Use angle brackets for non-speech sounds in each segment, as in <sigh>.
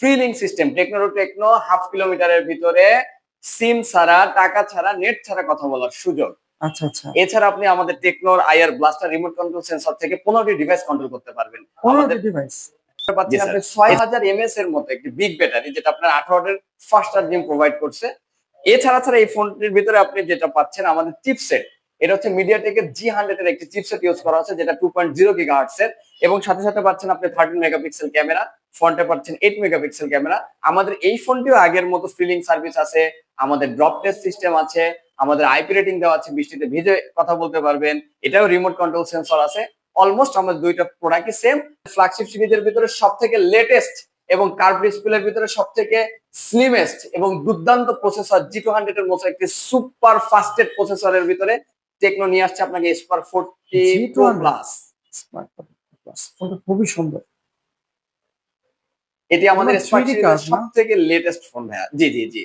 Free link system Tecno Tecno half কিলোমিটারের ভিতরে সিম ছাড়া টাকা ছাড়া নেট ছাড়া কথা বলার সুযোগ। আচ্ছা আচ্ছা। এছাড়া আপনি আমাদের টেকনোর IR blaster remote control sensor থেকে পনেরোটি ডিভাইস কন্ট্রোল করতে পারবেন। পনেরোটি ডিভাইস পাচ্ছেন আপনি ছয় হাজার এমএস এর মতো একটি বিগ ব্যাটারি যেটা আপনার ফাস্ট চার্জিং প্রোভাইড করছে। এছাড়া ছাড়া এই ফোনটির ভিতরে আপনি যেটা পাচ্ছেন আমাদের চিপসেট এটা হচ্ছে মিডিয়াটেকের জি হান্ড্রেড এর একটি চিপসেট ইউজ করা হচ্ছে যেটা টু পয়েন্ট জিরো গিগা এর। এবং সাথে সাথে পাচ্ছেন আপনি থার্টিন মেগাপিক্সেল ক্যামেরা ফ্রন্টে পাচ্ছেন এইট মেগাপিক্সেল ক্যামেরা আমাদের এই ফোনটিও আগের মতো ফিলিং সার্ভিস আছে আমাদের ড্রপ টেস্ট সিস্টেম আছে আমাদের আইপি রেটিং দেওয়া আছে বৃষ্টিতে ভিজে কথা বলতে পারবেন এটাও রিমোট কন্ট্রোল সেন্সর আছে। অলমোস্ট আমাদের দুইটা প্রোডাক্টই সেম ফ্ল্যাগশিপ সিরিজের ভিতরে সব থেকে লেটেস্ট এবং কার্ভ ডিসপ্লের ভিতরে সব থেকে স্লিমেস্ট এবং দুর্দান্ত প্রসেসর জি টু হান্ড্রেড এর মতো একটি সুপার ফাস্টেড প্রসেসরের ভিতরে টেকনো নিয়ে আসছে আপনাকে spare forty two G200 plus ফোনটা খুবই সুন্দর। এটি আমাদের আমার স্মার্ট 3D সিরিজের card না? সব থেকে লেটেস্ট ফোন ভাইয়া। জি জি জি।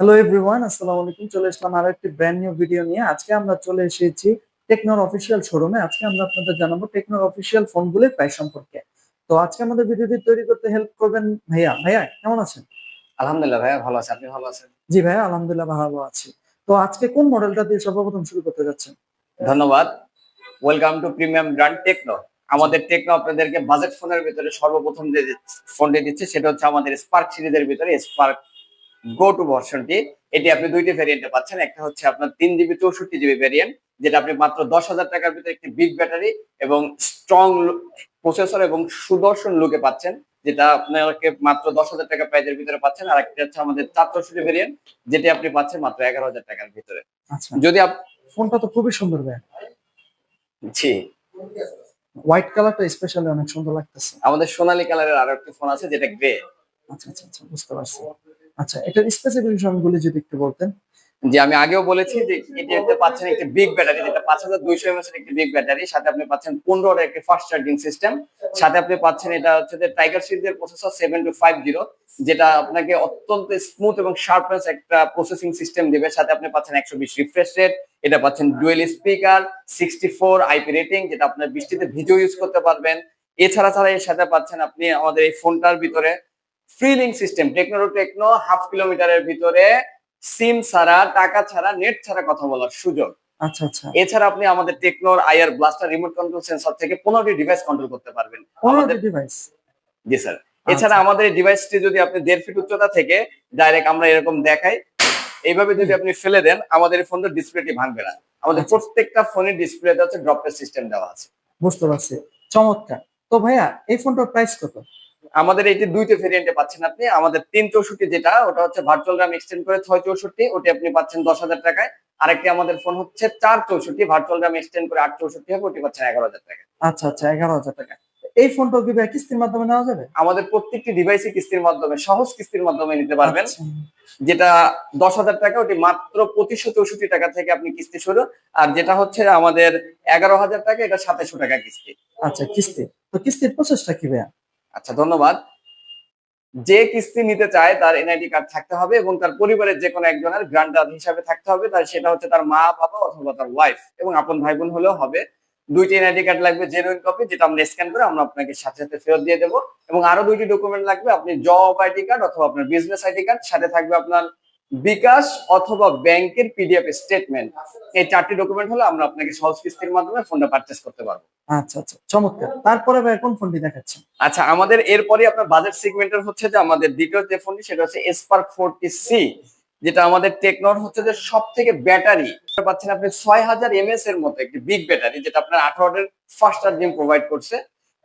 হ্যালো এভরিওয়ান আসসালামু আলাইকুম। চলে আসলাম আরও একটি ব্র্যান্ড নিউ ভিডিও নিয়ে। আজকে আমরা চলে এসেছি টেকনোর অফিসিয়াল শোরুমে আজকে আমরা আপনাদের জানাব টেকনোর অফিসিয়াল ফোনগুলির প্রাইস সম্পর্কে। তো আজকে আমাদের ভিডিওটি তৈরি করতে হেল্প করবেন ভাইয়া। ভাইয়া কেমন আছেন? আলহামদুলিল্লাহ ভাইয়া ভালো আছে। আপনি ভালো আছেন? জি ভাইয়া আলহামদুলিল্লাহ ভালো আছি। তো আজকে কোন মডেলটা দিয়ে সর্বপ্রথম শুরু করতে যাচ্ছেন? ধন্যবাদ। Welcome to premium brand Tecno আমাদের টেকনো আপনাদেরকে বাজেট ফোনের ভিতরে সর্বপ্রথম যে ফোনটি দিচ্ছে সেটা হচ্ছে আমাদের স্পার্ক সিরিজের ভিতরে স্পার্ক গো টু। ভার্সনটি এটি আপনি দুইটি ভ্যারিয়েন্টে পাচ্ছেন। একটা হচ্ছে আপনার তিন জিবি চৌষট্টি জিবি ভ্যারিয়েন্ট যেটা আপনি মাত্র দশ হাজার টাকার ভিতরে একটি বিগ ব্যাটারি এবং স্ট্রং প্রসেসর এবং সুদর্শন লুকে পাচ্ছেন যেটা আপনাকে মাত্র দশ হাজার টাকা প্রাইজের ভিতরে পাচ্ছেন। আর একটা হচ্ছে আমাদের চার চৌষট্টি ভ্যারিয়েন্ট যেটি আপনি পাচ্ছেন মাত্র এগারো হাজার টাকার ভিতরে। আচ্ছা। যদি ফোনটা তো খুবই সুন্দর ভাইয়া জি। হোয়াইট কালারটা স্পেশালি অনেক সুন্দর লাগতেছে। আমাদের সোনালী কালারের আরও একটি ফোন আছে যেটা গ্রে আচ্ছা আচ্ছা আচ্ছা বুঝতে পারছি। আচ্ছা এটার স্পেসিফিকেশন গুলি যদি একটু বলতেন। যে আমি আগেও বলেছি যে এটিতে পাচ্ছেন একটি বিগ ব্যাটারি যেটা পাঁচ হাজার দুইশো এমএস একটি বিগ ব্যাটারি সাথে আপনি পাচ্ছেন পনেরোর একটি ফাস্ট চার্জিং সিস্টেম সাথে আপনি পাচ্ছেন এটা হচ্ছে যে টাইগার সিরিজের processor seven two five zero যেটা আপনাকে অত্যন্ত স্মুথ এবং শার্পনেস একটা প্রসেসিং সিস্টেম দিবে সাথে আপনি পাচ্ছেন একশো বিশ রিফ্রেশ রেট এটা পাচ্ছেন dual speaker sixty four IP rating যেটা আপনার বৃষ্টিতে ভিডিও ইউজ করতে পারবেন। এছাড়া ছাড়া এর সাথে পাচ্ছেন আপনি আমাদের এই ফোনটার ভিতরে free link system Tecno Tecno half কিলোমিটারের ভিতরে সিম ছাড়া টাকা ছাড়া নেট ছাড়া কথা বলার সুযোগ। আচ্ছা আচ্ছা। এছাড়া আপনি আমাদের টেকনোর IR blaster remote control sensor থেকে পনেরোটি ডিভাইস কন্ট্রোল করতে পারবেন। আমাদের ডিভাইস জি স্যার এছাড়া আমাদের এই ডিভাইসটি যদি আপনি দেড় ফিট উচ্চতা থেকে ডাইরেক্ট আমরা এরকম দেখাই এইভাবে যদি আপনি ফেলে দেন আমাদের এই ফোনটার ডিসপ্লেটি ভাঙবে না। আমাদের আচ্ছা। প্রত্যেকটা ফোনের ডিসপ্লেতে হচ্ছে ড্রপের সিস্টেম দেওয়া আছে। বুঝতে পারছি। চমৎকার। তো ভাইয়া এই ফোনটার প্রাইস কত? আমাদের এইটি দুইটা ভেরিয়েন্টে পাচ্ছেন আপনি আমাদের তিন চৌষট্টি যেটা ওটা হচ্ছে ভার্চুয়াল র্যাম এক্সটেন্ড করে ছয় চৌষট্টি ওটি আপনি পাচ্ছেন দশ হাজার টাকায়। আরেকটি আমাদের ফোন হচ্ছে চার চৌষট্টি ভার্চুয়াল র্যাম এক্সটেন্ড করে আট চৌষট্টি হবে ওটি পাচ্ছেন এগারো হাজার টাকা আচ্ছা আচ্ছা এগারো হাজার টাকা এই ফোনটা কি ভাইয়া কিস্তির মাধ্যমে নেওয়া যাবে? আমাদের প্রত্যেকটি ডিভাইসে কিস্তির মাধ্যমে সহজ কিস্তির মাধ্যমে নিতে পারবেন। আচ্ছা, যেটা দশ হাজার টাকা ওটি মাত্র পঁচিশশো চৌষট্টি টাকা থেকে আপনি কিস্তি শুরু। আর যেটা হচ্ছে আমাদের এগারো হাজার টাকা এটা সাতাশশো টাকা কিস্তি। আচ্ছা কিস্তি। তো কিস্তির প্রসেসটা কি ভাইয়া? আচ্ছা ধন্যবাদ। যে কিস্তি নিতে চায় তার এনআইডি কার্ড থাকতে হবে এবং তার পরিবারের যে কোনো একজনের গ্রান্টার হিসাবে থাকতে হবে। তার সেটা হচ্ছে তার মা বাবা অথবা তার ওয়াইফ এবং আপন ভাই বোন হলেও হবে। দুইটি এনআইডি কার্ড লাগবে জেনুইন কপি যেটা আমরা স্ক্যান করে আমরা আপনাকে সাথে সাথে ফেরত দিয়ে দেবো। এবং আরও দুইটি ডকুমেন্ট লাগবে আপনি জব আইডি কার্ড অথবা আপনার বিজনেস আইডি কার্ড সাথে থাকবে আপনার বিকাশ অথবা ব্যাংকের পিডিএফ স্টেটমেন্ট এই চারটি ডকুমেন্ট হলে আমরা আপনাকে সহজ কিস্তির মাধ্যমে ফোনটা পারচেস করতে পারব। আচ্ছা আচ্ছা চমৎকার। তারপরে ভাইয়া কোন ফোনটি দেখাচ্ছেন? আচ্ছা আমাদের এরপরে আপনার বাজেট সেগমেন্টের হচ্ছে যে আমাদের দ্বিতীয় যে ফোনটি সেটা হচ্ছে স্পার্ক ফোরটি সি যেটা আমাদের টেকনোর হচ্ছে যে সব থেকে ব্যাটারি পাচ্ছেন আপনি ছয় হাজার এমএস এর মতো একটি বিগ ব্যাটারি যেটা আপনার আঠারোটার ফাস্ট চার্জিং প্রোভাইড করছে।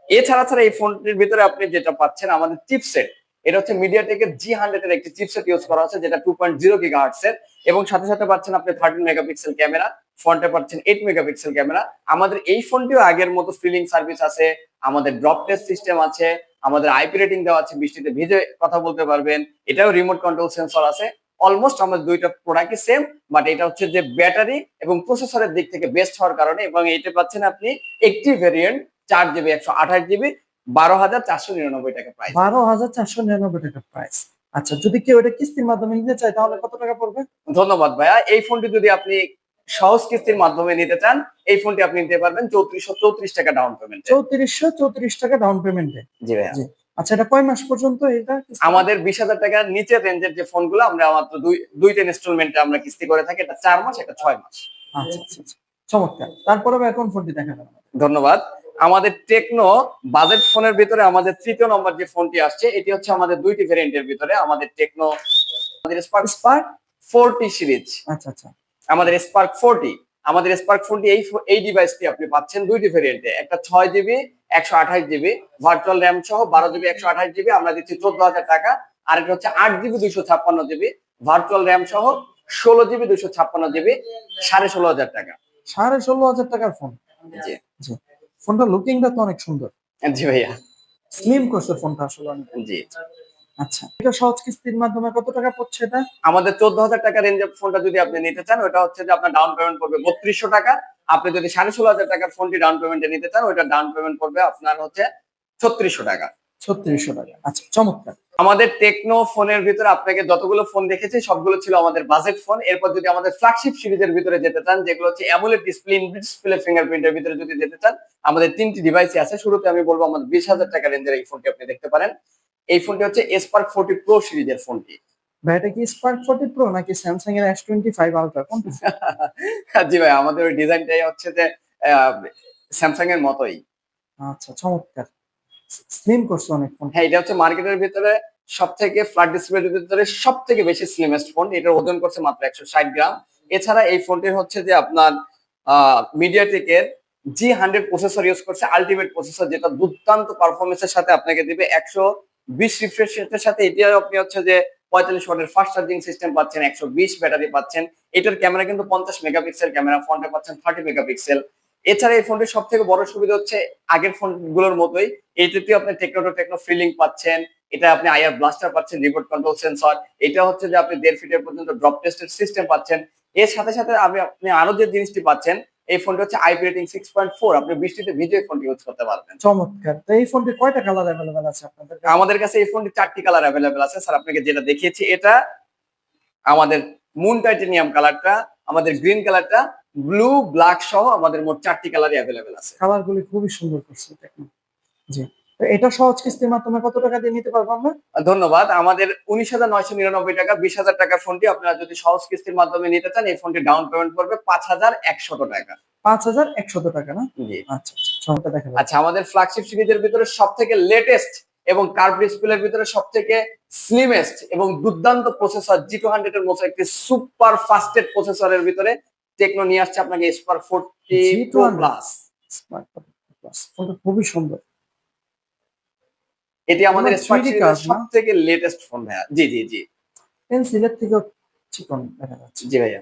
এছাড়া ছাড়া এই ফোনটির ভিতরে আপনি যেটা পাচ্ছেন আমাদের চিপসেট এটা হচ্ছে মিডিয়াটেকের জি হান্ড্রেড এর একটি চিপসেট ইউজ করা হচ্ছে, যেটা টু পয়েন্ট জিরো গিগা এর। এবং সাথে সাথে পাচ্ছেন আপনি থার্টিন মেগাপিক্সেল ক্যামেরা ফ্রন্টে পাচ্ছেন এইট মেগাপিক্সেল ক্যামেরা আমাদের এই ফোনটিও আগের মতো ফিলিং সার্ভিস আছে, আমাদের ড্রপ টেস্ট সিস্টেম আছে, আমাদের আইপি রেটিং দেওয়া আছে, বৃষ্টিতে ভিজে কথা বলতে পারবেন, এটাও রিমোট কন্ট্রোল সেন্সর আছে। অলমোস্ট আমাদের দুইটা প্রোডাক্টই সেম বাট এটা হচ্ছে যে ব্যাটারি এবং প্রসেসরের দিক থেকে বেস্ট হওয়ার কারণে এবং এটা পাচ্ছেন আপনি একটি ভেরিয়েন্ট চার জিবি একশো আঠাশ জিবি বারো হাজার চারশো নিরানব্বই টাকা প্রাইস বারো হাজার চারশো নিরানব্বই টাকা প্রাইস আচ্ছা যদি কেউ এটা কিস্তির মাধ্যমে নিতে চায় তাহলে কত টাকা পড়বে? ধন্যবাদ ভাইয়া। এই ফোনটি যদি আপনি সহজ কিস্তির মাধ্যমে নিতে চান এই ফোনটি আপনি নিতে পারবেন চৌত্রিশশো চৌত্রিশ টাকা ডাউন পেমেন্ট চৌত্রিশশো চৌত্রিশ টাকা ডাউন পেমেন্টে জি ভাইয়া। আচ্ছা এটা কয় মাস পর্যন্ত এটা আমাদের বিশ হাজার টাকার নিচের রেঞ্জের যে ফোনগুলো আমরা মাত্র দুই দুইটা ইনস্টলমেন্টে আমরা কিস্তি করে থাকি এটা চার মাস এটা ছয় মাস। আচ্ছা আচ্ছা আচ্ছা। চমৎকার। তারপরে এখন ফোনটি দেখা যাবে। ধন্যবাদ। আমাদের টেকনো বাজেট ফোনের ভিতরে আমাদের তৃতীয় নম্বর যে ফোনটি আসছে এটি হচ্ছে আমাদের দুইটি ভেরিয়েন্টের ভিতরে আমাদের টেকনো আমাদের স্পার্ক স্পার্ক ফোরটি সিরিজ আচ্ছা আচ্ছা। আমাদের স্পার্ক ফোরটি আমাদের স্পার্ক ফোনটি এই এই ডিভাইসটি আপনি পাচ্ছেন দুইটি ভেরিয়েন্টে একটা ছয় জিবি একশো আঠাশ জিবি ভার্চুয়াল র্যাম সহ বারো জিবি একশো আঠাশ জিবি আমরা দিচ্ছি চোদ্দ হাজার টাকা। আর এটা হচ্ছে আট জিবি দুইশো ছাপ্পান্ন জিবি ভার্চুয়াল র্যাম সহ ষোলো জিবি দুইশো ছাপ্পান্ন জিবি সাড়ে ষোলো হাজার টাকা। সাড়ে ষোলো হাজার টাকার ফোন জি। জি। ফোনটা লুকিংটা তো অনেক সুন্দর। জি ভাইয়া। স্লিম করছে ফোনটা আসলে অনেক। জি। আচ্ছা। এটা সহজ কিস্তির মাধ্যমে কত টাকা পড়ছে এটা? আমাদের চোদ্দ হাজার টাকা রেঞ্জের ফোনটা যদি আপনি নিতে চান ওটা হচ্ছে যে আপনার ডাউন পেমেন্ট করবে বত্রিশশো টাকা। আপনি যদি সাড়ে ষোলো হাজার টাকার ফোনটি ডাউন পেমেন্টে নিতে চান ওইটা ডাউন পেমেন্ট করবে আপনার হচ্ছে ছত্রিশশো টাকা। ছত্রিশশো টাকা। আচ্ছা চমৎকার। আমাদের টেকনো ফোনের ভিতরে আপনাকে যতগুলো ফোন দেখেছি সবগুলো ছিল আমাদের বাজেট ফোন এরপর যদি আমাদের ফ্ল্যাগশিপ সিরিজের ভিতরে যেতে চান যেগুলো হচ্ছে অ্যামুলেট ডিসপ্লে ডিসপ্লে ফিঙ্গারপ্রিন্টের ভিতরে যদি যেতে চান আমাদের তিনটি ডিভাইসই আছে। শুরুতে আমি বলব আমাদের বিশ হাজার টাকা রেঞ্জের এই ফোনটি আপনি দেখতে পারেন। এই ফোনটি হচ্ছে এসপার্ক ফোর্টি প্রো সিরিজের ফোনটি। ভাই এটা কি স্পার্ক ফোর্টি প্রো নাকি স্যামসাং এর এস টোয়েন্টি ফাইভ আলট্রা কোনটা? <laughs> জি ভাই আমাদের ওই ডিজাইনটাই হচ্ছে যে স্যামসাং এর মতোই। আচ্ছা চমৎকার। স্লিম করছে অনেক ফোন। হ্যাঁ এটা হচ্ছে মার্কেটের ভিতরে সব থেকে ফ্ল্যাট ডিসপ্লের ভিতরে সব থেকে বেশি স্লিমেস্ট ফোন এটার ওজন করছে মাত্র একশো ষাট গ্রাম। এছাড়া এই ফোনটির হচ্ছে যে আপনার মিডিয়াটেকের জি হান্ড্রেড প্রসেসর ইউজ করছে আলটিমেট প্রসেসর যেটা দুর্দান্ত পারফরমেন্সের সাথে আপনাকে দিবে একশো বিশ রিফ্রেশ রেটের সাথে এটিও আপনি হচ্ছে যে পঁয়তাল্লিশ ওয়াটের ফাস্ট চার্জিং সিস্টেম পাচ্ছেন, একশো বিশ ব্যাটারি পাচ্ছেন। এটার ক্যামেরা কিন্তু পঞ্চাশ মেগাপিক্সেল ক্যামেরা ফোনটা পাচ্ছেন থার্টি মেগাপিক্সেল এছাড়া এই ফোনটির সব থেকে বড় সুবিধা হচ্ছে আগের ফোনগুলোর মতোই এইটাতেও আপনি টেকনো টু টেকনো ফিলিং পাচ্ছেন, এটা আপনি আইআর ব্লাস্টার পাচ্ছেন রিমোট কন্ট্রোল সেন্সর এটা হচ্ছে যে আপনি দেড় ফিটের পর্যন্ত ড্রপ টেস্টের সিস্টেম পাচ্ছেন। এর সাথে সাথে আপনি আপনি আরও যে জিনিসটি পাচ্ছেন এই ফোনটা হচ্ছে IP rating six point four আপনি বৃষ্টিতে ভিজে এই ফোনটি ইউজ করতে পারবেন। চমৎকার। তো এই ফোনটি কয়টা কালার অ্যাভেলেবেল আছে আপনাদের কাছে? আমাদের কাছে এই ফোনটি চারটি কালার অ্যাভেলেবেল আছে। স্যার আপনাকে যেটা দেখিয়েছি এটা আমাদের মুন টাইটেনিয়াম কালারটা আমাদের গ্রিন কালারটা ব্লু ব্ল্যাক সহ আমাদের মোট চারটি কালারই অ্যাভেলেবেল আছে। কালারগুলি খুবই সুন্দর করছে জি। এটা সহজ কিস্তির মাধ্যমে কত টাকা দিয়ে নিতে পারব আমরা? ধন্যবাদ। আমাদের উনিশ হাজার নয়শো নিরানব্বই টাকা বিশ হাজার টাকার ফোনটি আপনারা যদি সহজ কিস্তির মাধ্যমে নিতে চান এই ফোনটি ডাউন পেমেন্ট করবে পাঁচ হাজার একশত টাকা। পাঁচ হাজার একশত টাকা না? জি। আচ্ছা আচ্ছা আচ্ছা আমাদের ফ্ল্যাগশিপ সিরিজের ভিতরে সব থেকে লেটেস্ট এবং কার্ভ ডিসপ্লের ভিতরে সব থেকে স্লিমেস্ট এবং দুর্দান্ত প্রসেসর জি টু হান্ড্রেড এর মতো একটি সুপার ফাস্টেড প্রসেসরের ভিতরে টেকনো নিয়ে আসছে আপনাকে spare forty pro G200 plus খুবই সুন্দর। এটি আমাদের আমার স্পার 3D সিরিজের card না? সব থেকে লেটেস্ট ফোন ভাইয়া। জি জি জি। পেন্সিলের থেকেও চিকন দেখা যাচ্ছে। জি ভাইয়া।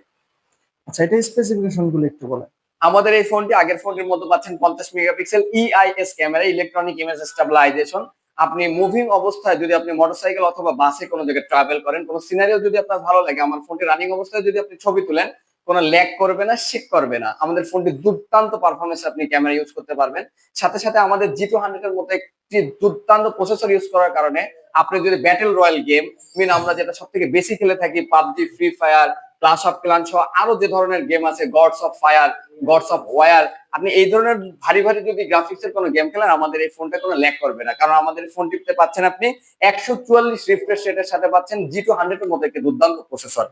আচ্ছা এটা স্পেসিফিকেশনগুলো একটু বলেন। আমাদের এই ফোনটি আগের ফোনটির মতো পাচ্ছেন পঞ্চাশ megapixel EIS camera electronic image stabilisation আপনি মুভিং অবস্থায় যদি আপনি মোটরসাইকেল অথবা বাসে কোনো জায়গায় ট্রাভেল করেন কোনো সিনারিও যদি আপনার ভালো লাগে আমার ফোনটি রানিং অবস্থায় যদি আপনি ছবি তুলেন কোনো ল্যাগ করবে না শেক করবে না। আমাদের ফোনটি দুর্দান্ত পারফরমেন্স আপনি ক্যামেরা ইউজ করতে পারবেন। সাথে সাথে আমাদের জি টু হান্ড্রেড মতো একটি দুর্দান্ত প্রসেসর ইউজ করার কারণে আপনি যদি ব্যাটেল রয়্যাল গেম মিন আমরা যেটা সব থেকে বেশি খেলে থাকি, PUBG Free Fire Clash of Clans সহ আরও যে ধরনের গেম আছে Gods of Fire Gods of War আপনি এই ধরনের ভারী ভারী যদি গ্রাফিক্স এর কোনো গেম খেলেন, আমাদের এই ফোনটা কোনো ল্যাক করবে না। কারণ আমাদের ফোন টিপতে পাচ্ছেন আপনি একশো চুয়াল্লিশ রিফ্রেশ রেটের সাথে পাচ্ছেন জি টু হান্ড্রেড এর মতো একটি দুর্দান্ত প্রসেসর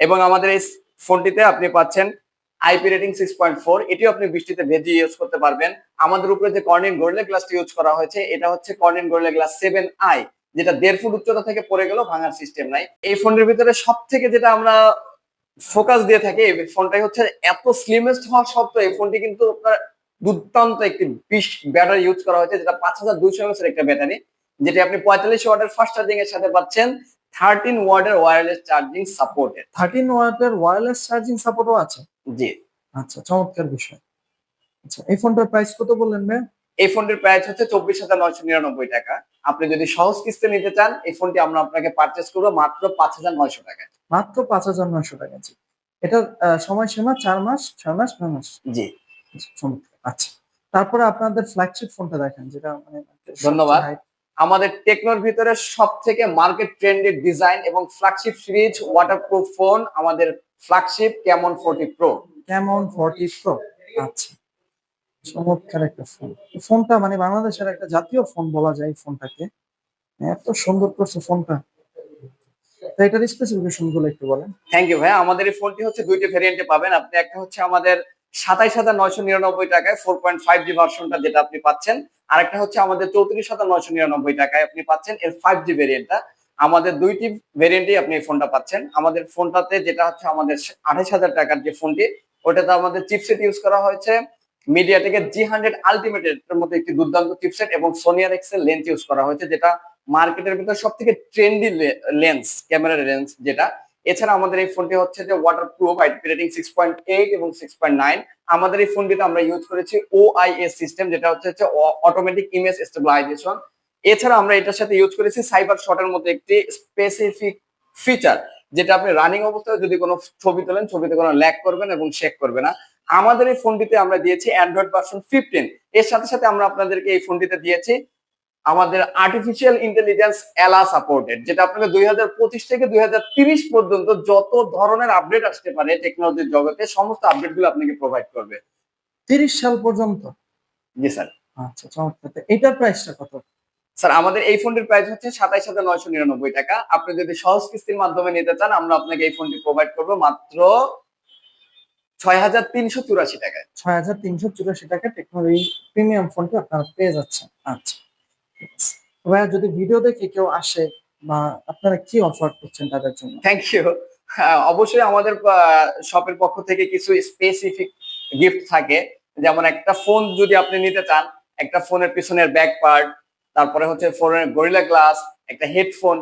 এবং আমাদের এই ফোনটিতে আপনি পাচ্ছেন IP rating six point four এটিও আপনি বৃষ্টিতে ভেজে ইউজ করতে পারবেন। আমাদের উপরে যে কর্নিন গোরিলা গ্লাসটি ইউজ করা হয়েছে, এটা হচ্ছে Corning Gorilla Glass seven i যেটা দেড় ফুট উচ্চতা থেকে পড়ে গেলেও ভাঙার সিস্টেম নাই। এই ফোনের ভিতরে সব থেকে যেটা আমরা ফোকাস দিয়ে থাকি, এই ফোনটাই হচ্ছে এত স্লিমেস্ট হওয়া সত্ত্বেও এই ফোনটি কিন্তু আপনার দুর্দান্ত একটি বিশ ব্যাটারি ইউজ করা হয়েছে, যেটা পাঁচ হাজার দুইশো এমএস একটা ব্যাটারি যেটি আপনি পঁয়তাল্লিশ ওয়াটের ফাস্ট চার্জিং এর সাথে পাচ্ছেন। থার্টিন ওয়াটের ওয়্যারলেস চার্জিং সাপোর্টেড থার্টিন ওয়াটের ওয়্যারলেস চার্জিং সাপোর্টও আছে? জি। আচ্ছা চমৎকার বিষয়। আচ্ছা এই ফোনটার প্রাইস কত বললেন ভাই এই ফোনটির প্রাইস হচ্ছে চব্বিশ হাজার নয়শো নিরানব্বই টাকা। আপনি যদি সহজ কিস্তি নিতে চান এই ফোনটি আমরা আপনাকে পারচেস করব মাত্র পাঁচ হাজার নয়শো টাকায়। মাত্র পাঁচ হাজার নয়শো টাকা জি। এটার সময়সীমা চার মাস ছয় মাস নয় মাস? জি। আচ্ছা, আচ্ছা তারপরে আপনাদের ফ্ল্যাগশিপ ফোনটা দেখেন যেটা মানে ধন্যবাদ। আমাদের টেকনোর ভিতরে সব থেকে মার্কেট ট্রেন্ডের ডিজাইন এবং ফ্ল্যাগশিপ সিরিজ ওয়াটারপ্রুফ ফোন আমাদের flagship Camon forty Pro? Camon forty Pro? আচ্ছা চমৎকার একটা ফোন ফোনটা মানে বাংলাদেশের একটা জাতীয় ফোন বলা যায় ফোনটাকে এত সুন্দর করছে ফোনটা এটার স্পেসিফিকেশনগুলো একটু বলেন। থ্যাংক ইউ ভাই আমাদের এই ফোনটি হচ্ছে দুইটি ভেরিয়েন্টে পাবেন। আপনি একটা হচ্ছে আমাদের সাতাইশ হাজার নয়শো নিরানব্বই টাকায় ফোর পয়েন্ট ফাইভ জি ভার্সনটা যেটা আপনি পাচ্ছেন। আর একটা হচ্ছে আমাদের চৌত্রিশ হাজার নয়শো নিরানব্বই টাকায় আপনি পাচ্ছেন এর ফাইভ জি ভেরিয়েন্টটা আমাদের দুইটি ভেরিয়েন্টেই আপনি এই ফোনটা পাচ্ছেন। আমাদের ফোনটাতে যেটা হচ্ছে আমাদের আঠাশ হাজার টাকার যে ফোনটি ওটাতে আমাদের চিপসেট ইউজ করা হয়েছে। মিডিয়াটেকের জি হান্ড্রেড আলটিমেট এর মধ্যে একটি দুর্দান্ত চিপসেট এবং সোনিয়ার এক্সেল লেন্স ইউজ করা হয়েছে, যেটা মার্কেটের ভিতর সব থেকে ট্রেন্ডি লেন্স ক্যামেরার লেন্স যেটা। এছাড়া আমাদের এই ফোনটি হচ্ছে যে waterproof rating six point eight এবং সিক্স পয়েন্ট নাইন আমাদের এই ফোনটিতে আমরা ইউজ করেছি ওআইএস সিস্টেম যেটা হচ্ছে অটোমেটিক ইমেজ স্টেবিলাইজেশন এছাড়া আমরা এটার সাথে ইউজ করেছি সাইবার শটের মধ্যে একটি স্পেসিফিক ফিচার যেটা আপনি রানিং অবস্থায় যদি কোনো ছবি তোলেন, ছবিতে কোনো ল্যাক করবেন এবং শেক করবে না। আমাদের এই ফোনটিতে আমরা দিয়েছি অ্যান্ড্রয়েড ভার্সন ফিফটিন এর সাথে সাথে আমরা আপনাদেরকে এই ফোনটিতে দিয়েছি আমাদের আর্টিফিশিয়াল ইন্টেলিজেন্স এলা সাপোর্টেড যেটা আপনাকে দুই হাজার পঁচিশ থেকে দুই পর্যন্ত যত ধরনের আপডেট আসতে পারে টেকনোলজির জগতে সমস্ত আপডেটগুলো আপনাকে প্রোভাইড করবে। তিরিশ সাল পর্যন্ত? জি স্যার। আচ্ছা চমৎকার। তো এটার প্রাইসটা কত? স্যার আমাদের এই ফোনটির প্রাইস হচ্ছে সাতাইশ হাজার নয়শো নিরানব্বই টাকা। আপনি যদি সহজ কিস্তির মাধ্যমে নিতে চান আমরা আপনাকে এই ফোনটি প্রোভাইড করব মাত্র ছয় হাজার তিনশো চুরাশি টাকায়। ছয় হাজার তিনশো চুরাশি টাকা টেকনোলজি প্রিমিয়াম ফোনটি আপনারা পেয়ে যাচ্ছেন। আচ্ছা। ভাইয়া যদি ভিডিও দেখে কেউ আসে বা আপনারা কি অফার করছেন তাদের জন্য? থ্যাংক ইউ অবশ্যই আমাদের শপের পক্ষ থেকে কিছু স্পেসিফিক গিফট থাকে। যেমন একটা ফোন যদি আপনি নিতে চান একটা ফোনের পিছনের ব্যাক পার্ট তারপরে হচ্ছে ফোনের গরিলা গ্লাস একটা হেডফোন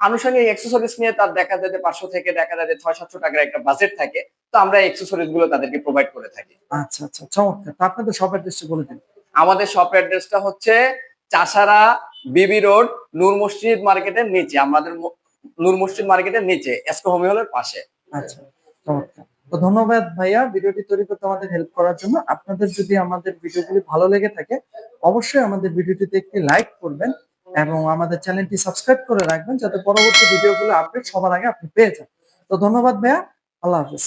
আনুষঙ্গিক অ্যাক্সেসরিজ নিয়ে তার দেখা যায় যে পাঁচশো থেকে দেখা যায় যে ছয় সাতশো টাকার একটা বাজেট থাকে। তো আমরা অ্যাক্সেসরিজগুলো তাদেরকে প্রোভাইড করে থাকি। আচ্ছা আচ্ছা চমৎকার। তো আপনাদের শপ অ্যাড্রেসটা বলে দিন। আমাদের শপ অ্যাড্রেসটা হচ্ছে চাষারা, বিবি রোড, নূর মসজিদ মার্কেটের নিচে, আমাদের নূর মসজিদ মার্কেটের নিচে, এসকো হোমি হলের পাশে। আচ্ছা তো ধন্যবাদ ভাইয়া, ভিডিওটি তৈরি করতে আমাদের হেল্প করার জন্য। আপনাদের যদি আমাদের ভিডিওগুলি ভালো লেগে থাকে, অবশ্যই আমাদের ভিডিওটিতে একটি লাইক করবেন এবং আমাদের চ্যানেলটি সাবস্ক্রাইব করে রাখবেন, যাতে পরবর্তী ভিডিওগুলো আপডেট সবার আগে আপনি পেয়ে যান। তো ধন্যবাদ ভাইয়া, আল্লাহ হাফিজ।